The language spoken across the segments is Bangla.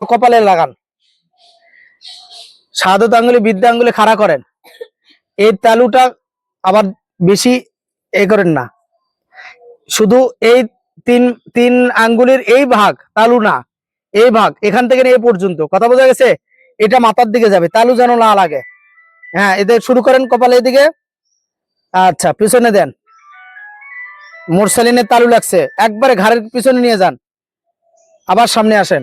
কপালে লাগান। সাদত আঙ্গুলি বিদ্যা আঙ্গুলি খাড়া করেন। এই তালুটা আবার বেশি এ করেন না। শুধু এই তিন তিন আঙ্গুলির এই ভাগ, তালু না, এই ভাগ, এখান থেকে এই পর্যন্ত। কথা বোঝা গেছে? এটা মাথার দিকে যাবে, তালু যেন না লাগে। হ্যাঁ এদের শুরু করেন কপালে এদিকে। আচ্ছা পিছনে দেন। মোরসালিনের তালু লাগছে। একবারে ঘাড়ের পিছনে নিয়ে যান। আবার সামনে আসেন।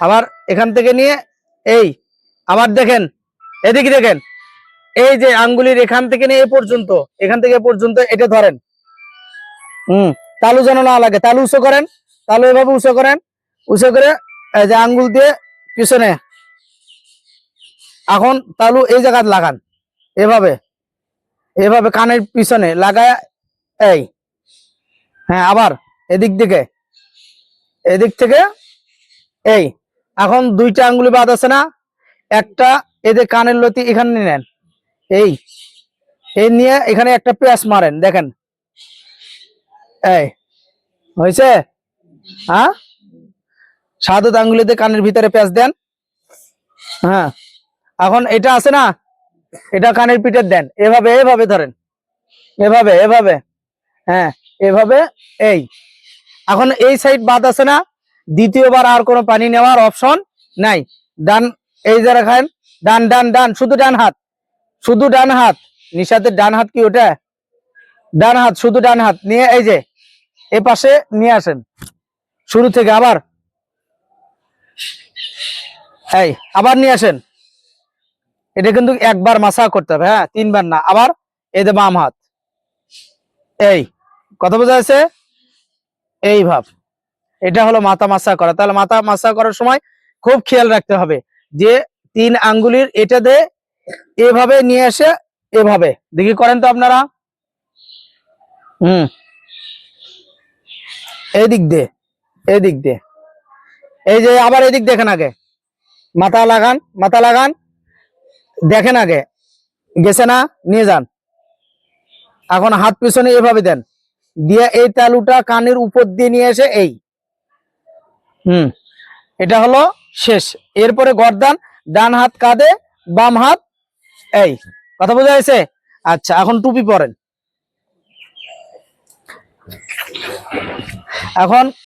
আবার এখান থেকে নিয়ে এই, আবার দেখেন, এদিকে দেখেন, এই যে আঙ্গুলির এখান থেকে নিয়ে এ পর্যন্ত, এখান থেকে এ পর্যন্ত, এটা ধরেন, হুম, তালু যেন না লাগে, তালু উঁচু করেন, তালু এভাবে উঁচু করেন, উঁচু করে এই যে আঙ্গুল দিয়ে পিছনে, এখন তালু এই জায়গায় লাগান, এভাবে এভাবে কানের পিছনে লাগায়, এই হ্যাঁ আবার এদিক দিকে, এদিক থেকে, এই এখন দুইটা আঙ্গুলি বাদ আছে না? একটা এদের কানের লতি এখানে নেন। এই এই নিয়ে এখানে একটা পেঁয়াজ মারেন, দেখেন। এই, হয়েছে? হ্যাঁ? সাদত আঙ্গুলিতে কানের ভিতরে পেঁয়াজ দেন। হ্যাঁ এখন এটা আছে না? এটা কানের পিঠের দেন। এভাবে এভাবে ধরেন। এভাবে এভাবে। হ্যাঁ এভাবে, এই। এখন এই সাইড বাদ আছে না? দ্বিতীয়বার আর কোনো পানি নেওয়ার অপশন নাই। ডান, এই যে রাখেন ডান ডান ডান, শুধু ডান হাত। শুধু ডান হাত। নিশাতের ডান হাত কি ওটা? ডান হাত, শুধু ডান হাত। নিয়ে এই যে, এ পাশে নিয়ে আসেন। শুরু থেকে আবার। এই, আবার নিয়ে আসেন। এটা কিন্তু একবার মাসা করতে হবে হ্যাঁ তিনবার না, আবার এই যে বাম হাত। এই, কথা বোঝা যাচ্ছে? এই ভাব। এটা হলো মাথা মাসা করা। তাহলে মাথা মাসা করার সময় খুব খেয়াল রাখতে হবে যে তিন আঙ্গুলির এটা দে, এভাবে নিয়ে এসে এভাবে। দেখি করেন তো আপনারা। হুম। এই দিক দিয়ে এই দিক দিয়ে এই যে আবার এদিক দেখেন আগে। মাথা লাগান মাথা লাগান। দেখেন আগে। গেছে না? নিয়ে যান। এখন হাত পিছনে এভাবে দেন। দিয়ে এই তালুটা কানের উপর দিয়ে নিয়ে এসে এই। হুম। এটা হলো শেষ। এরপরে গর্দান, ডান হাত কাঁধে, বাম হাত, এই, কথা বোঝা গেছে? আচ্ছা এখন টুপি পরেন। এখন